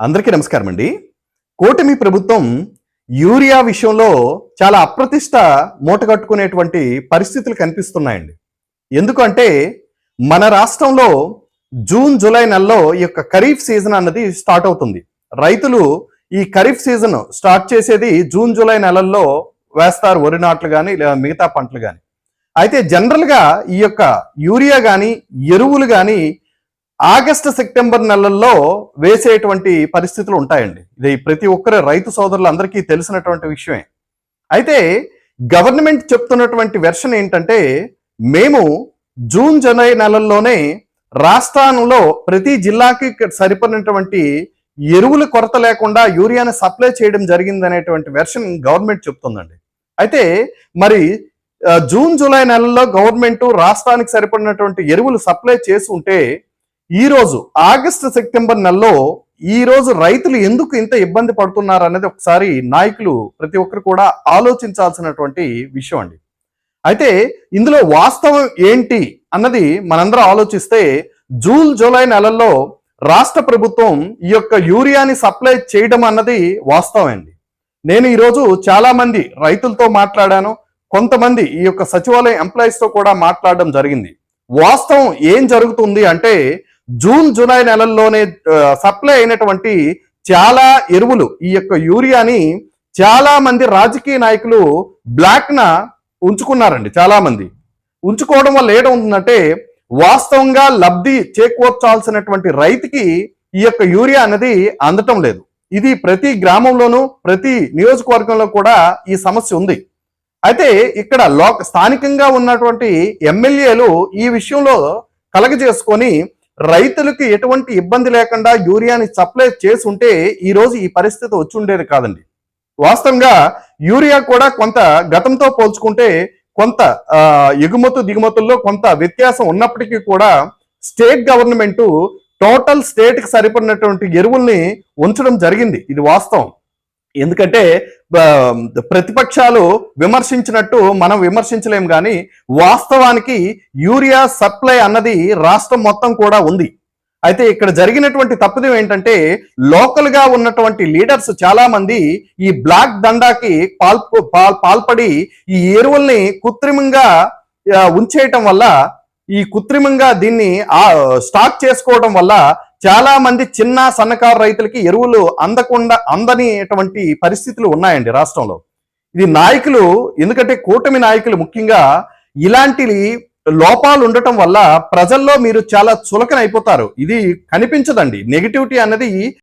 అందరికీ నమస్కారం అండి. కూటమి ప్రభుత్వం యూరియా విషయంలో చాలా అప్రతిష్ట మూటగట్టుకునేటువంటి పరిస్థితులు కనిపిస్తున్నాయండి. ఎందుకంటే మన రాష్ట్రంలో జూన్ జూలై నెలలో ఈ యొక్క ఖరీఫ్ సీజన్ అన్నది స్టార్ట్ అవుతుంది. రైతులు ఈ ఖరీఫ్ సీజన్ స్టార్ట్ చేసేది జూన్ జూలై నెలల్లో వేస్తారు వరి నాట్లు కానీ లేదా మిగతా పంటలు కానీ అయితే జనరల్గా ఈ యొక్క యూరియా కానీ ఎరువులు కానీ ఆగస్టు సెప్టెంబర్ నెలల్లో వేసేటువంటి పరిస్థితులు ఉంటాయండి. ఇది ప్రతి ఒక్కరి రైతు సోదరులందరికీ తెలిసినటువంటి విషయమే. అయితే గవర్నమెంట్ చెప్తున్నటువంటి వెర్షన్ ఏంటంటే మేము జూన్ జూలై నెలల్లోనే రాష్ట్రంలో ప్రతి జిల్లాకి సరిపడినటువంటి ఎరువుల కొరత లేకుండా యూరియాని సప్లై చేయడం జరిగింది అనేటువంటి వెర్షన్ గవర్నమెంట్ చెప్తుందండి. అయితే మరి జూన్ జూలై నెలల్లో గవర్నమెంట్ రాష్ట్రానికి సరిపడినటువంటి ఎరువులు సప్లై చేసి ఉంటే ఈ రోజు ఆగస్టు సెప్టెంబర్ నెలలో ఈ రోజు రైతులు ఎందుకు ఇంత ఇబ్బంది పడుతున్నారు అనేది ఒకసారి నాయకులు ప్రతి ఒక్కరు కూడా ఆలోచించాల్సినటువంటి విషయం అండి. అయితే ఇందులో వాస్తవం ఏంటి అన్నది మనందరం ఆలోచిస్తే జూన్ జూలై నెలల్లో రాష్ట్ర ప్రభుత్వం ఈ యొక్క యూరియాని సప్లై చేయడం అన్నది వాస్తవం అండి నేను ఈరోజు చాలా మంది రైతులతో మాట్లాడాను కొంతమంది ఈ యొక్క సచివాలయం ఎంప్లాయీస్తో కూడా మాట్లాడడం జరిగింది. వాస్తవం ఏం జరుగుతుంది అంటే జూన్ జూలై నెలల్లోనే సప్లై అయినటువంటి చాలా ఎరువులు ఈ యొక్క యూరియాని చాలా మంది రాజకీయ నాయకులు బ్లాక్న ఉంచుకున్నారండి చాలా మంది. ఉంచుకోవడం వల్ల ఏమవుతుందంటే వాస్తవంగా లబ్ధి చేకూర్చాల్సినటువంటి రైతుకి ఈ యొక్క యూరియా అనేది అందటం లేదు. ఇది ప్రతి గ్రామంలోనూ ప్రతి నియోజకవర్గంలో కూడా ఈ సమస్య ఉంది. అయితే ఇక్కడ లోక స్థానికంగా ఉన్నటువంటి ఎమ్మెల్యేలు ఈ విషయంలో కలగజేసుకొని రైతులకు ఎటువంటి ఇబ్బంది లేకుండా యూరియాని సప్లై చేసి ఉంటే ఈ ఈ పరిస్థితి వచ్చి ఉండేది కాదండి. వాస్తవంగా యూరియా కూడా కొంత గతంతో పోల్చుకుంటే కొంత ఎగుమతు దిగుమతుల్లో కొంత వ్యత్యాసం ఉన్నప్పటికీ కూడా స్టేట్ గవర్నమెంట్ టోటల్ స్టేట్కి సరిపడినటువంటి ఎరువుల్ని ఉంచడం జరిగింది. ఇది వాస్తవం. ఎందుకంటే ప్రతిపక్షాలు విమర్శించినట్టు మనం విమర్శించలేం కానీ వాస్తవానికి యూరియా సప్లై అన్నది రాష్ట్రం మొత్తం కూడా ఉంది. అయితే ఇక్కడ జరిగినటువంటి తప్పిదం ఏంటంటే లోకల్గా ఉన్నటువంటి లీడర్స్ చాలా మంది ఈ బ్లాక్ దండాకి పాల్ పాల్- పాల్పడి ఈ ఎరువుల్ని కృత్రిమంగా ఉంచేయటం వల్ల ఈ కృత్రిమంగా దీన్ని ఆ స్టాక్ చేసుకోవడం వల్ల చాలా మంది చిన్న సన్నకారు రైతులకి ఎరువులు అందకుండా అందనిటువంటి పరిస్థితులు ఉన్నాయండి రాష్ట్రంలో. ఇది నాయకులు ఎందుకంటే కూటమి నాయకులు ముఖ్యంగా ఇలాంటి లోపాలు ఉండటం వల్ల ప్రజల్లో మీరు చాలా చులకన అయిపోతారు ఇది కనిపించదండి. నెగిటివిటీ అన్నది